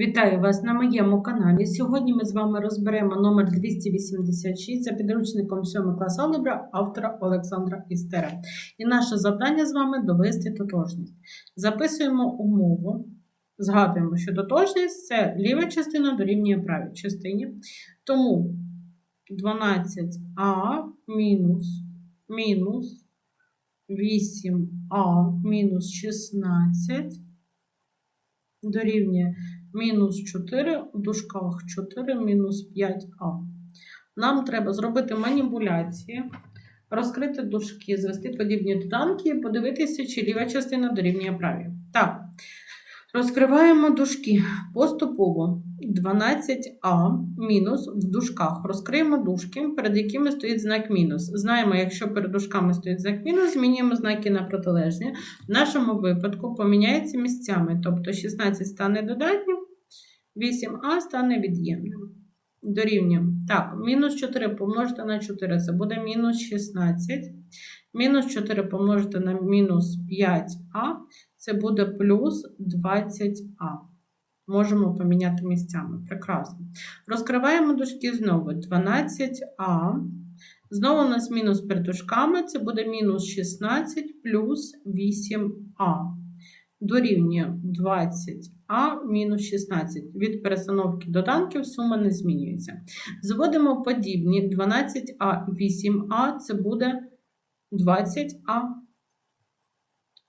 Вітаю вас на моєму каналі. Сьогодні ми з вами розберемо номер 286 за підручником 7 клас алгебра автора Олександра Істера. І наше завдання з вами довести тотожність. Записуємо умову. Згадуємо, що тотожність це ліва частина дорівнює правій частині. Тому 12а мінус мінус 8а мінус 16 дорівнює мінус 4 в дужках 4 мінус 5а. Нам треба зробити маніпуляції, розкрити дужки, звести подібні доданки і подивитися, чи ліва частина дорівнює правій. Так, розкриваємо дужки поступово. 12а мінус в дужках. Розкриємо дужки, перед якими стоїть знак мінус. Знаємо, якщо перед дужками стоїть знак мінус, змінюємо знаки на протилежні. В нашому випадку поміняється місцями, тобто 16 стане додатнім, 8а стане від'ємним. Дорівнюємо. Так, мінус 4 помножити на 4, це буде мінус 16. Мінус 4 помножити на мінус 5а, це буде плюс 20а. Можемо поміняти місцями. Прекрасно. Розкриваємо дужки знову. 12а. Знову у нас мінус перед дужками, це буде мінус 16 плюс 8а. Дорівнює 20а мінус 16. Від перестановки доданків сума не змінюється. Зводимо подібні 12а, 8а це буде 20а.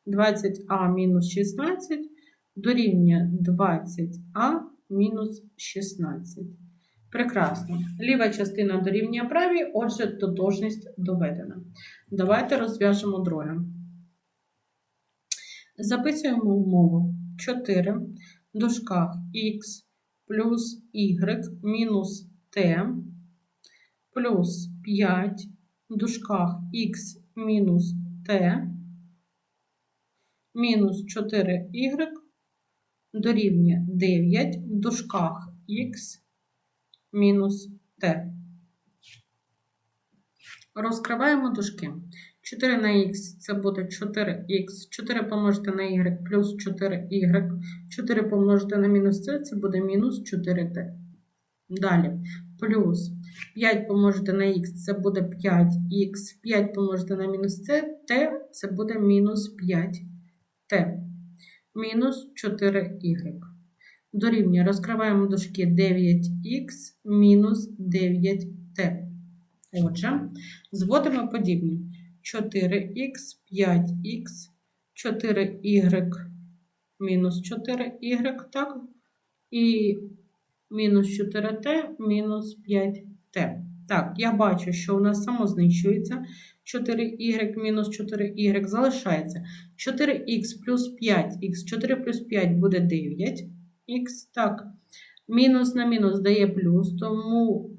20а мінус 16 дорівнює 20а мінус 16. Прекрасно. Ліва частина дорівнює правій, отже, тотожність доведена. Давайте розв'яжемо друге. Записуємо умову 4 в дужках х плюс y мінус t плюс 5 в дужках х мінус t мінус 4y дорівнює 9 в дужках х мінус t. Розкриваємо дужки. 4 на х це буде 4х, 4 помножити на y плюс 4y, 4 помножити на мінус c це буде мінус 4t. Далі, плюс 5 помножити на х це буде 5х, 5 помножити на мінус c, t це буде мінус 5t. Мінус 4y. Дорівнює, розкриваємо дужки 9х мінус 9t. Отже, зводимо подібні. 4х, 5х, 4y мінус 4y, так? І мінус 4t мінус 5t. Так, я бачу, що у нас самознищується 4y мінус 4y залишається 4х плюс 5х, 4 плюс 5 буде 9х. Так, мінус на мінус дає плюс, тому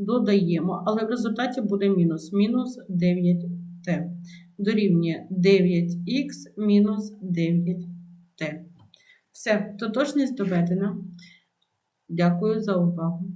додаємо, але в результаті буде мінус. Мінус 9t. Дорівнює 9х мінус 9t. Все, тотожність доведена. Дякую за увагу.